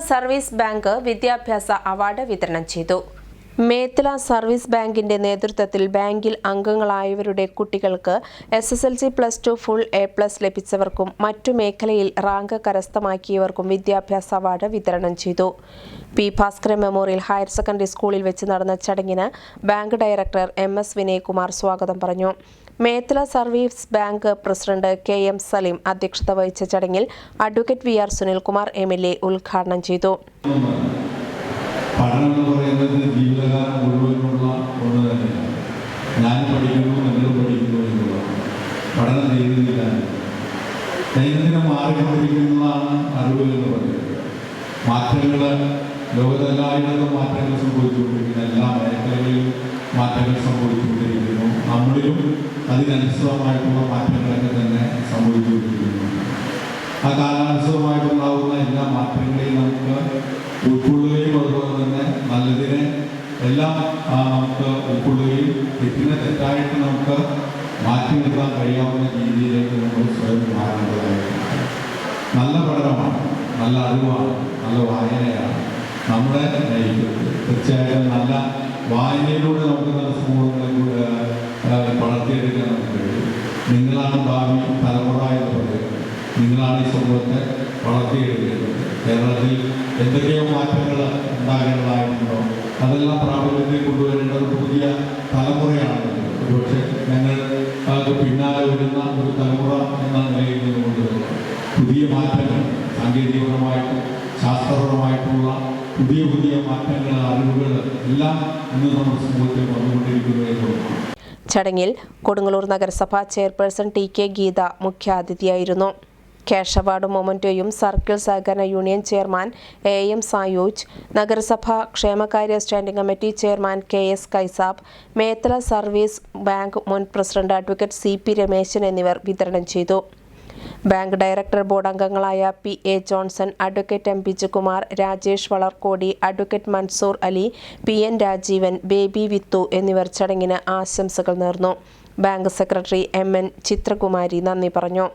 Service bank വിദ്യാഭ്യാസ award വിതരണം ചെയ്തു മേത്തല സർവീസ് ബാങ്കിന്റെ നേതൃത്വത്തിൽ ബാങ്കിൽ അംഗങ്ങളായവരുടെ കുട്ടികൾക്ക് S S L C plus two full A plus ലഭിച്ചവർക്കും മറ്റു മേഖലയിൽ റാങ്ക് കരസ്ഥമാക്കിയവർക്കും വിദ്യാഭ്യാസ അവാർഡ് വിതരണം ചെയ്തു. P Bhaskaran memorial higher secondary സ്കൂളിൽ വെച്ച് നടന്ന ചടങ്ങിന് bank director M S Vinayakumar സ്വാഗതം പറഞ്ഞു. Methala service bank president K M Saleem അധ്യക്ഷത വഹിച്ച ചടങ്ങിൽ advocate V R Sunilkumar M L A ഉദ്ഘാടനം ചെയ്തു. എന്ന് ജീവിതകാലം മുഴുവനുള്ള ഒന്ന് തന്നെയാണ്. ഞാൻ പഠിക്കുന്നു നിങ്ങൾ പഠിക്കുന്നു എന്നുള്ള പഠനം ചെയ്യുന്നില്ല ദൈനംദിനം മാറിക്കൊണ്ടിരിക്കുന്നതാണ് അറിവ് എന്ന് പറയുന്നത്. മാറ്റങ്ങൾ ലോകത്തെല്ലായിടത്തും മാറ്റങ്ങൾ സംഭവിച്ചുകൊണ്ടിരിക്കുന്നു. എല്ലാ മേഖലകളിലും മാറ്റങ്ങൾ സംഭവിച്ചുകൊണ്ടിരിക്കുന്നു. നമ്മളിലും അതിനനുസൃതമായിട്ടുള്ള മാറ്റങ്ങളൊക്കെ തന്നെ സംഭവിച്ചുകൊണ്ടിരിക്കുന്നു. ആ കാലാനുസൃതമായിട്ടുണ്ടാകുന്ന എല്ലാ മാറ്റങ്ങളെയും നമുക്ക് ഉൾക്കൊള്ളുകയും അതുപോലെ തന്നെ നല്ലതിനെ എല്ലാം ആ, നമുക്ക് ഉൾക്കൊള്ളുകയും തെറ്റിനെ തെറ്റായിട്ട് നമുക്ക് മാറ്റി നിർത്താൻ കഴിയാവുന്ന രീതിയിലേക്ക് നമ്മൾ സ്വയം മാറേണ്ടതായിട്ടുണ്ട് നല്ല പഠനമാണ് നല്ല അറിവാണ് നല്ല വായനയാണ് നമ്മുടെ തീർച്ചയായിട്ടും നല്ല വായനയിലൂടെ നമുക്ക് നല്ല സമൂഹങ്ങളെ കൂടെ ആ, വളർത്തിയെടുക്കാൻ നമുക്ക് കഴിയും. നിങ്ങളാണ് ഭാവി തലമുറ എന്ന് പറയുന്നത്. നിങ്ങളാണ് ഈ സമൂഹത്തെ വളർത്തിയെടുക്കുന്നത്. കേരളത്തിൽ എന്തൊക്കെയോ മാറ്റങ്ങൾ പുതിയ മാറ്റങ്ങൾ സാങ്കേതികപരമായിട്ടും ശാസ്ത്രപരമായിട്ടുള്ള പുതിയ പുതിയ മാറ്റങ്ങൾ അറിവുകൾ എല്ലാം ഇന്ന് നമ്മുടെ സമൂഹത്തിൽ വന്നുകൊണ്ടിരിക്കുന്നു എന്നുള്ളതാണ്. ചടങ്ങിൽ കൊടുങ്ങല്ലൂർ നഗരസഭ ചെയർപേഴ്സൺ ടി കെ ഗീത മുഖ്യാതിഥിയായിരുന്നു. ക്യാഷ് അവാർഡ് മൊമന്റോയും സർക്കിൾ സഹകരണ union chairman A M Sayooj നഗരസഭ ക്ഷേമകാര്യ standing committee chairman K S Kaisab Methala service bank മുൻ president advocate C P Rameshan എന്നിവർ വിതരണം ചെയ്തു. ബാങ്ക് ഡയറക്ടർ ബോർഡ് അംഗങ്ങളായ P A Johnson advocate M Bijukumar Rajesh Valarkodi advocate Mansoor Ali P N Rajeevan Baby Vithu എന്നിവർ ചടങ്ങിന് ആശംസകൾ നേർന്നു. Bank secretary M N Chithrakumari നന്ദി പറഞ്ഞു.